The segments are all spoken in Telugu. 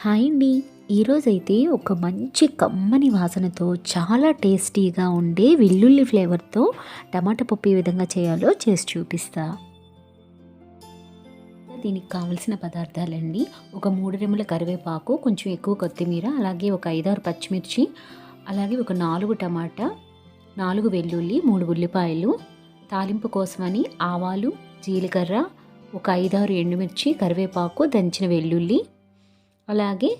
హాయ్ అండి. ఈరోజైతే ఒక మంచి కమ్మని వాసనతో చాలా టేస్టీగా ఉండే వెల్లుల్లి ఫ్లేవర్తో టమాటా పప్పు ఏ విధంగా చేయాలో చేసి చూపిస్తా. దీనికి కావలసిన పదార్థాలండి. ఒక మూడు రెమ్మల కరివేపాకు కొంచెం ఎక్కువ కొత్తిమీర అలాగే ఒక ఐదారు పచ్చిమిర్చి అలాగే ఒక నాలుగు టమాటా నాలుగు వెల్లుల్లి మూడు ఉల్లిపాయలు తాలింపు కోసమని ఆవాలు జీలకర్ర ఒక ఐదారు ఎండుమిర్చి కరివేపాకు దంచిన వెల్లుల్లి అలాగే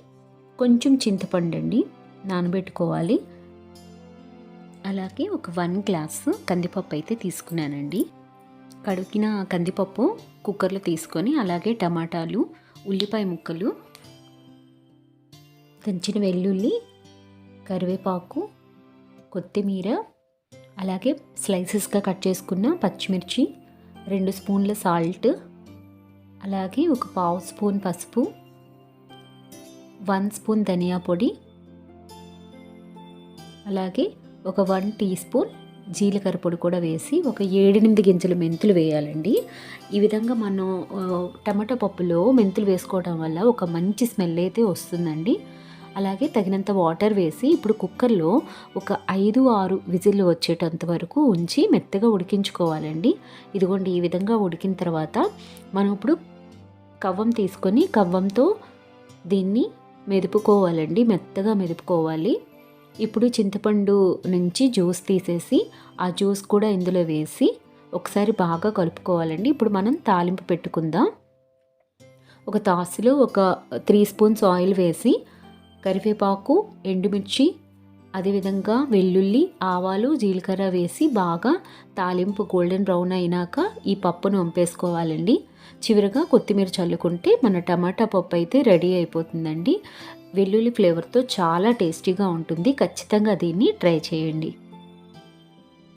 కొంచెం చింతపండు అండి నానబెట్టుకోవాలి. అలాగే ఒక వన్ గ్లాస్ కందిపప్పు అయితే తీసుకున్నానండి. కడిగిన కందిపప్పు కుక్కర్లో తీసుకొని అలాగే టమాటాలు ఉల్లిపాయ ముక్కలు దంచిన వెల్లుల్లి కరివేపాకు కొత్తిమీర అలాగే స్లైసెస్గా కట్ చేసుకున్న పచ్చిమిర్చి రెండు స్పూన్ల సాల్ట్ అలాగే ఒక పావు స్పూన్ పసుపు వన్ స్పూన్ ధనియా పొడి అలాగే ఒక వన్ టీ స్పూన్ జీలకర్ర పొడి కూడా వేసి ఒక ఏడెనిమిది గింజలు మెంతులు వేయాలండి. ఈ విధంగా మనం టమాటో టమాటా పప్పులో మెంతులు వేసుకోవడం వల్ల ఒక మంచి స్మెల్ అయితే వస్తుందండి. అలాగే తగినంత వాటర్ వేసి ఇప్పుడు కుక్కర్లో ఒక ఐదు ఆరు విజిల్లు వచ్చేటంత వరకు ఉంచి మెత్తగా ఉడికించుకోవాలండి. ఇదిగోండి ఈ విధంగా ఉడికిన తర్వాత మనం ఇప్పుడు కవ్వం తీసుకొని కవ్వంతో దీన్ని మెదుపుకోవాలండి మెత్తగా మెదుపుకోవాలి. ఇప్పుడు చింతపండు నుంచి జ్యూస్ తీసేసి ఆ జ్యూస్ కూడా ఇందులో వేసి ఒకసారి బాగా కలుపుకోవాలండి. ఇప్పుడు మనం తాలింపు పెట్టుకుందాం. ఒక తాసులో ఒక త్రీ స్పూన్స్ ఆయిల్ వేసి కరివేపాకు ఎండుమిర్చి అదేవిధంగా వెల్లుల్లి ఆవాలు జీలకర్ర వేసి బాగా తాలింపు గోల్డెన్ బ్రౌన్ అయినాక ఈ పప్పును వంపేసుకోవాలండి. చివరిగా కొత్తిమీర చల్లుకుంటే మన టమాటా పప్పు అయితే రెడీ అయిపోతుందండి. వెల్లుల్లి ఫ్లేవర్తో చాలా టేస్టీగా ఉంటుంది. ఖచ్చితంగా దీన్ని ట్రై చేయండి.